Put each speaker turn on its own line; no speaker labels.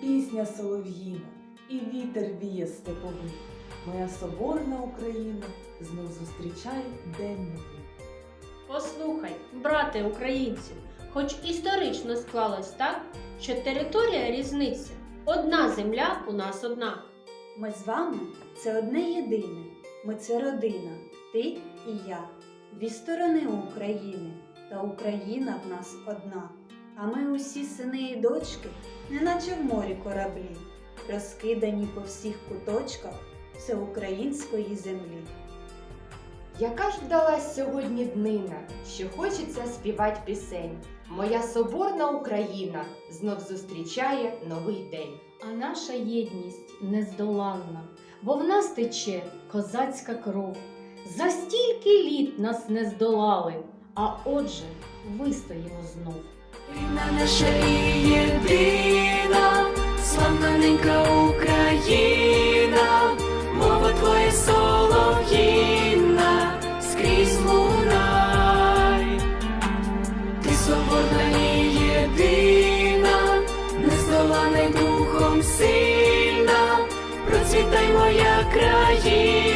пісня солов'їна, і вітер віє степовий. Моя соборна Україна знов зустрічає день новий.
Послухай, брате українців, хоч історично склалось так, що територія різниця, одна земля у нас одна.
Ми з вами це одне єдине. Ми це родина, ти і я. Дві сторони України, та Україна в нас одна. А ми усі сини і дочки, неначе в морі кораблі, розкидані по всіх куточках всеукраїнської землі.
Яка ж вдалась сьогодні днина, що хочеться співать пісень. Моя соборна Україна знов зустрічає новий день.
А наша єдність нездоланна, бо в нас тече козацька кров. За стільки літ нас не здолали, а отже, вистоїмо знов.
Рідна наша і єдина, ненька Україна, мова твоя солов'їна, скрізь лунай. Ти свободна і єдина, нездолана й духом сильна, процвітай моя країна.